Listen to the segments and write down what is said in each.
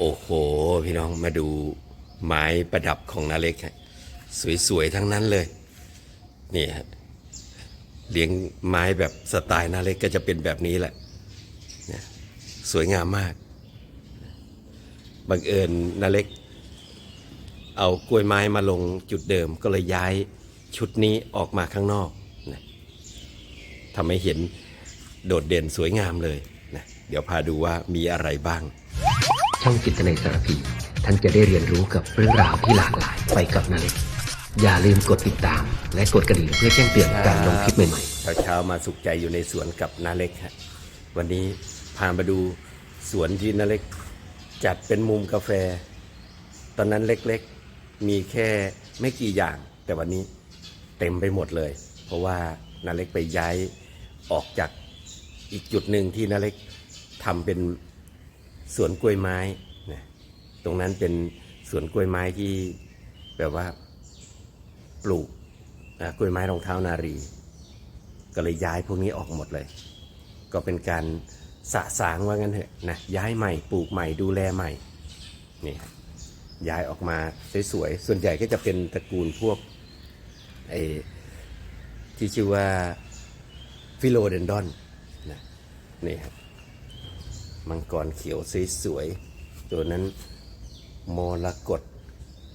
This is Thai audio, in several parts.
โอ้โห พี่น้องมาดูไม้ประดับของนาเล็กฮะสวย ๆ ทั้งนั้นเลย นี่ฮะเลี้ยงไม้แบบสไตล์นาเล็กก็จะเป็นแบบนี้แหละนี่สวยงามมาก บังเอิญนาเล็ก เอากล้วยไม้มาลงจุดเดิมก็เลยย้ายชุดนี้ออกมาข้างนอกนะทำให้เห็นโดดเด่นสวยงามเลยนะเดี๋ยวพาดูว่ามีอะไรบ้าง ช่องจิตในสารพี ท่านจะได้เรียนรู้กับเรื่องราวที่หลากหลายไปกับนาเล็กอย่าลืมกดติดตาม และกดกระดิ่งเพื่อแจ้งเตือนการลงคลิปใหม่ๆ เช้าเช้าๆมาสุขใจอยู่ในสวนกับนาเล็กฮะวันนี้พามาดูสวนที่นาเล็ก จัดเป็นมุมกาแฟ ตอนนั้นเล็กๆ มีแค่ไม่กี่อย่าง แต่วันนี้เต็มไปหมดเลย เพราะว่านาเล็กไปย้ายออกจากอีกจุดหนึ่งที่นาเล็กทำเป็น สวนกล้วยไม้นะตรงนั้นเป็นสวนกล้วยไม้ที่แบบว่าปลูกกล้วยไม้รองเท้านารี ก็เลยย้ายพวกนี้ออกหมดเลย ก็เป็นการสะสางว่างั้นเถอะนะย้ายใหม่ปลูกใหม่ดูแลใหม่นี่ย้ายออกมาสวยๆส่วนใหญ่ก็จะเป็นตระกูลพวกไอ้ที่ชื่อว่าฟิโลเดนดอนนะนี่ครับ มังกรเขียวสวยๆ ตัวนั้นมรกต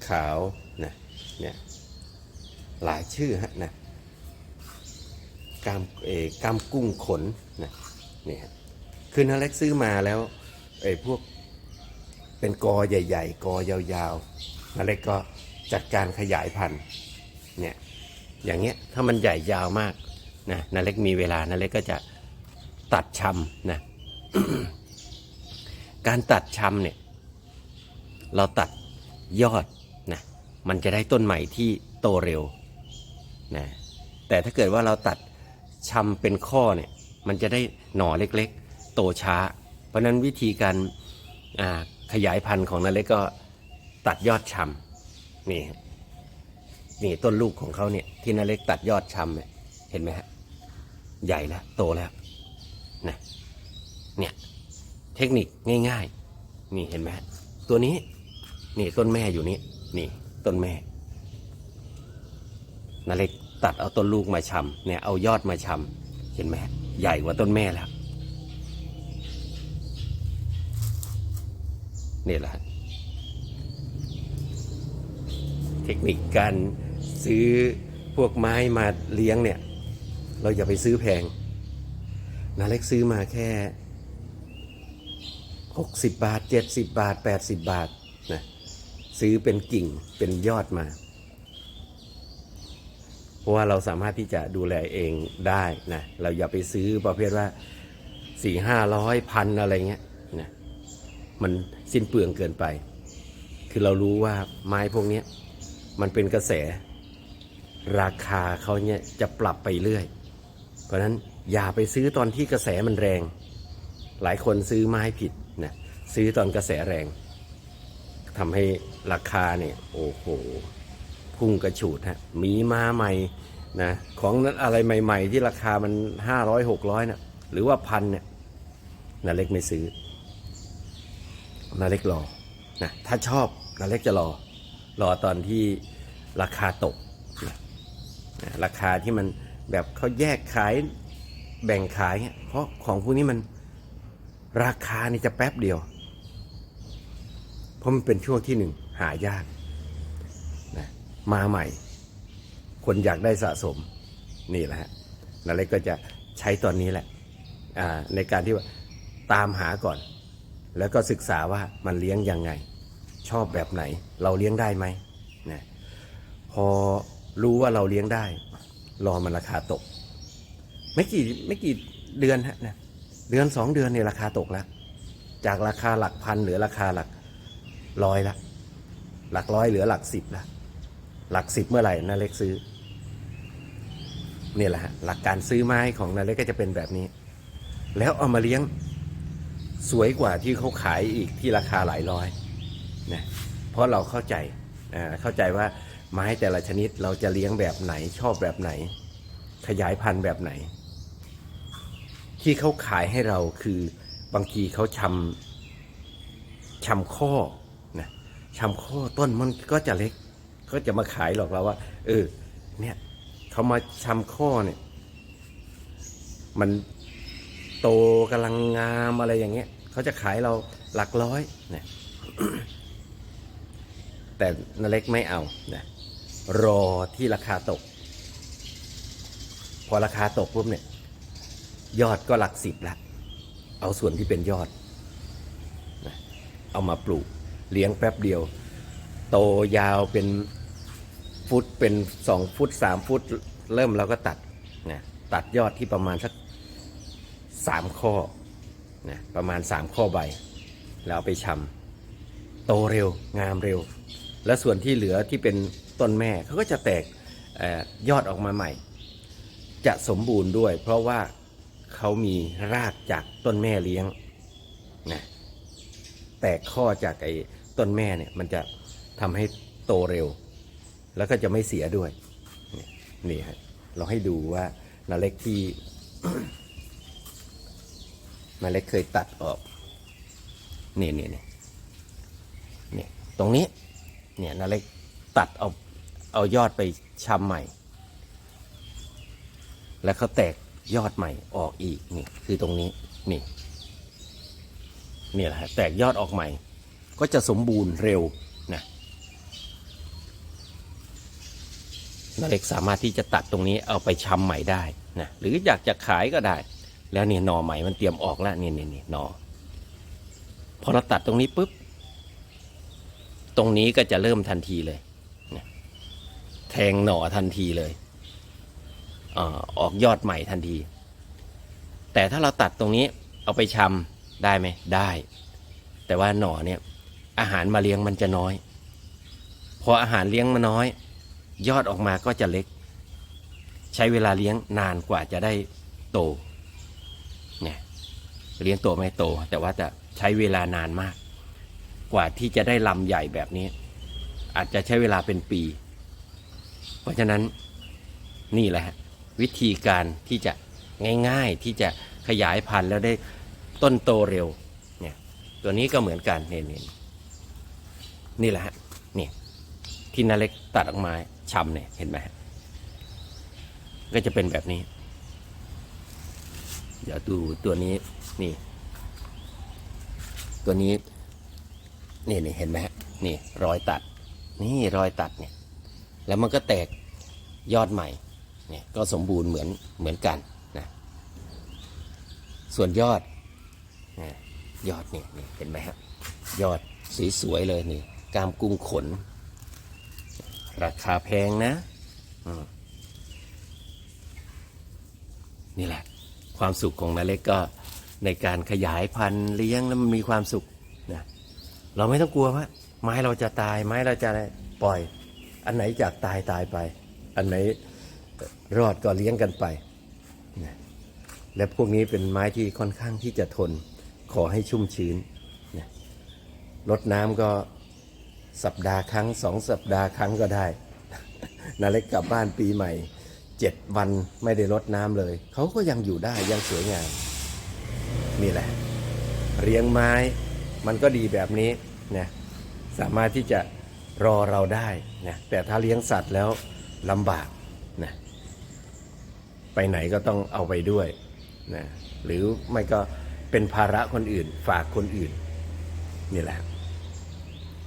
ขาวนะเนี่ยหลายชื่อฮะนะกามเอกามกุ้งขนนะนี่คือนาเล็กซื้อมาแล้วไอ้พวกเป็นกอใหญ่ ๆ กอยาวๆนาเล็กก็จัดการขยายพันธุ์เนี่ยอย่างเงี้ยถ้ามันใหญ่ยาวมากนะนาเล็กมีเวลานาเล็กก็จะตัดชำนะ การตัดชำเนี่ยเราตัดยอดนะมันจะได้ต้นใหม่ที่โตเร็วนะแต่ถ้าเกิดว่าเราตัดชำเป็นข้อเนี่ยมันจะได้หน่อเล็กๆ โตช้า เพราะนั้นวิธีการขยายพันธุ์ของนาเล็กก็ตัดยอดชำนี่นี่ต้นลูกของเขาเนี่ยที่นาเล็กตัดยอดชำเนี่ยเห็นไหมฮะใหญ่แล้วโตแล้วนะเนี่ย เทคนิคง่าย ๆ นี่เห็นไหมตัวนี้ นี่ต้นแม่อยู่นี่ นี่ต้นแม่นาเล็กตัดเอาต้นลูกมาชำเนี่ยเอายอดมาชำเห็นไหมใหญ่กว่าต้นแม่แล้วนี่แหละเทคนิคการซื้อพวกไม้มาเลี้ยงเนี่ย เราอย่าไปซื้อแพงนาเล็กซื้อมาแค่ 60 บาท 70 บาท 80 บาทนะซื้อเป็นกิ่งเป็นยอดมา เพราะว่าเราสามารถที่จะดูแลเองได้นะเราอย่าไปซื้อประเภทว่าสี่ห้าร้อยพันอะไรเงี้ยนะมันสิ้นเปลืองเกินไป คือเรารู้ว่าไม้พวกนี้มันเป็นกระแส ราคาเขาเนี่ยจะปรับไปเรื่อย เพราะนั้นอย่าไปซื้อตอนที่กระแสมันแรง หลายคนซื้อไม้ผิด ซื้อตอนกระแสแรงทำให้ราคาเนี่ยโอ้โหพุ่งกระฉูดฮะมีมาใหม่นะของนั้นอะไรใหม่ ๆ ที่ราคามันห้าร้อยหกร้อยนะหรือว่าพันเนี่ยนาเล็กไม่ซื้อนาเล็กรอนะถ้าชอบนาเล็กจะรอ รอตอนที่ราคาตกนะราคาที่มันแบบเขาแยกขายแบ่งขาย เพราะของพวกนี้มันราคานี่จะแป๊บเดียว เพราะมันเป็นช่วงที่หนึ่งหายากนะมาใหม่ คนอยากได้สะสมนี่แหละฮะนาเล็กก็จะใช้ตอนนี้แหละอ่าในการที่ว่าตามหาก่อน แล้วก็ศึกษาว่ามันเลี้ยงยังไง ชอบแบบไหน เราเลี้ยงได้ไหมนะพอรู้ว่าเราเลี้ยงได้ รอมันราคาตก ไม่กี่ไม่กี่เดือนฮะนะเดือนสองเดือนเนี่ยราคาตกแล้ว จากราคาหลักพันหลือราคาหลัก ร้อยละ หลักร้อยเหลือหลักสิบละหลักสิบเมื่อไหร่นาเล็กซื้อเนี่ยแหละฮะหลักการซื้อไม้ของนาเล็กก็จะเป็นแบบนี้ แล้วเอามาเลี้ยงสวยกว่าที่เขาขายอีกที่ราคาหลายร้อยนะเพราะเราเข้าใจอ่าเข้าใจว่าไม้แต่ละชนิดเราจะเลี้ยงแบบไหนชอบแบบไหน ขยายพันธุ์แบบไหน ที่เขาขายให้เราคือบางทีเขาชำชำข้อ ชำข้อต้นมันก็จะเล็ก ก็จะมาขายหรอกเราว่า เออ เนี่ยเขามาชำข้อเนี่ย มันโตกำลังงามอะไรอย่างเงี้ยเขาจะขายเราหลักร้อยเนะแต่นเล็กไม่เอานะรอที่ราคาตก พอราคาตกปุ๊บเนี่ย ยอดก็หลักสิบละ เอาส่วนที่เป็นยอดนะเอามาปลูก เลี้ยงแป๊บเดียว โตยาวเป็นฟุตเป็นสองฟุตสามฟุต เริ่มเราก็ตัดนะตัดยอดที่ประมาณสักสามข้อนะประมาณสามข้อใบ แล้วเอาไปชำโตเร็วงามเร็ว และส่วนที่เหลือที่เป็นต้นแม่เขาก็จะแตกอยอดออกมาใหม่ จะสมบูรณ์ด้วย เพราะว่าเขามีรากจากต้นแม่เลี้ยงนะแตกข้อจากไอ้ ต้นแม่เนี่ยมันจะทำให้โตเร็ว แล้วก็จะไม่เสียด้วยนี่นี่ฮะเราให้ดูว่านาเล็กที่นาเล็กเคยตัดออกนี่นี่นี่นี่ตรงนี้เนี่ยนาเล็กตัดเอาเอายอดไปชำใหม่ แล้วเขาแตกยอดใหม่ออกอีกนี่คือตรงนี้นี่นี่แหละแตกยอดออกใหม่ ก็จะสมบูรณ์เร็วนะนาเล็กสามารถที่จะตัดตรงนี้เอาไปชำใหม่ได้นะหรืออยากจะขายก็ได้ แล้วนี่หน่อใหม่มันเตรียมออกแล้วนี่นี่นี่หน่อพอเราตัดตรงนี้ปุ๊บตรงนี้ก็จะเริ่มทันทีเลยนะแทงหน่อทันทีเลยอออกยอดใหม่ทันที แต่ถ้าเราตัดตรงนี้เอาไปชำได้ไหมได้ แต่ว่าหน่อเนี่ย อาหารมาเลี้ยงมันจะน้อย พออาหารเลี้ยงมันน้อย ยอดออกมาก็จะเล็ก ใช้เวลาเลี้ยงนานกว่าจะได้โตเนี่ยเลี้ยงโตไม่โต แต่ว่าจะใช้เวลานานมาก กว่าที่จะได้ลำใหญ่แบบนี้ อาจจะใช้เวลาเป็นปี เพราะฉะนั้นนี่แหละวิธีการที่จะง่ายๆที่จะขยายพันธุ์แล้วได้ต้นโตเร็วเนี่ยตัวนี้ก็เหมือนกันเนี่ย นี่แหละฮะนี่ที่นาเล็กตัดออกมาชำเนี่ยเห็นไหมฮะก็จะเป็นแบบนี้ เดี๋ยวดูตัวนี้นี่ ตัวนี้ นี่นี่เห็นไหมฮะนี่รอยตัด นี่รอยตัดเนี่ย แล้วมันก็แตกยอดใหม่เนี่ยก็สมบูรณ์เหมือนเหมือนกันนะส่วนยอดนะยอดเนี่ยเห็นไหมครับยอดสสวยๆเลยนี่ กามกุ้งขน ราคาแพงนะนี่แหละ ความสุขของนาเล็กก็ในการขยายพันธุ์เลี้ยงแล้วมันมีความสุขนะเราไม่ต้องกลัวว่า ไม้เราจะตาย ไม้เราจะปล่อย อันไหนจากตายตายไป อันไหนรอดก็เลี้ยงกันไปนะและพวกนี้เป็นไม้ที่ค่อนข้างที่จะทน ขอให้ชุ่มชื้นนะรดน้ำก็ สัปดาห์ครั้งสองสัปดาห์ครั้งก็ได้นาเล็กกลับบ้านปีใหม่เจ็ดวันไม่ได้รดน้ำเลย เขาก็ยังอยู่ได้ยังสวยงามนี่แหละเลี้ยงไม้มันก็ดีแบบนี้นะสามารถที่จะรอเราได้นะแต่ถ้าเลี้ยงสัตว์แล้วลำบากนะไปไหนก็ต้องเอาไปด้วยนะหรือไม่ก็เป็นภาระคนอื่นฝากคนอื่นนี่แหละ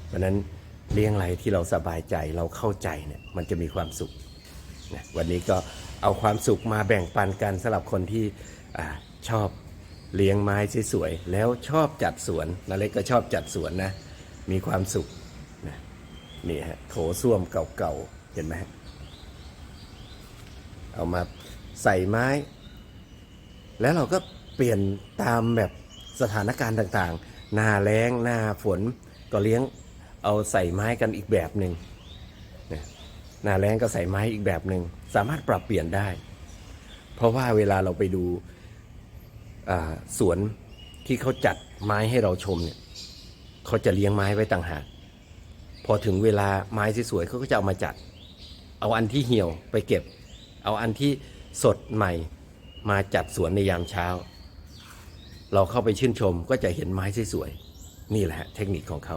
เพราะนั้น เลี้ยงอะไรที่เราสบายใจเราเข้าใจเนี่ยมันจะมีความสุขนะวันนี้ก็เอาความสุขมาแบ่งปันกันสำหรับคนที่อชอบเลี้ยงไม้สวยๆแล้วชอบจัดสวนนาเล็กก็ชอบจัดสวนนะ มีความสุขนะนี่ฮะโถส้วมเก่าๆเห็นไหมเอามาใส่ไม้ แล้วเราก็เปลี่ยนตามแบบสถานการณ์ต่างๆ หน้าแล้งหน้าฝนก็เลี้ยง เอาใส่ไม้กันอีกแบบหนึ่งนะหน้าแล้งก็ใส่ไม้อีกแบบหนึ่งสามารถปรับเปลี่ยนได้ เพราะว่าเวลาเราไปดูสวนที่เขาจัดไม้ให้เราชมเนี่ยเขาจะเลี้ยงไม้ไว้ต่างหากพอถึงเวลาไม้สวยๆเขาก็จะเอามาจัด เอาอันที่เหี่ยวไปเก็บ เอาอันที่สดใหม่มาจัดสวนในยามเช้า เราเข้าไปชื่นชมก็จะเห็นไม้สวยๆนี่แหละฮะเทคนิคของเขา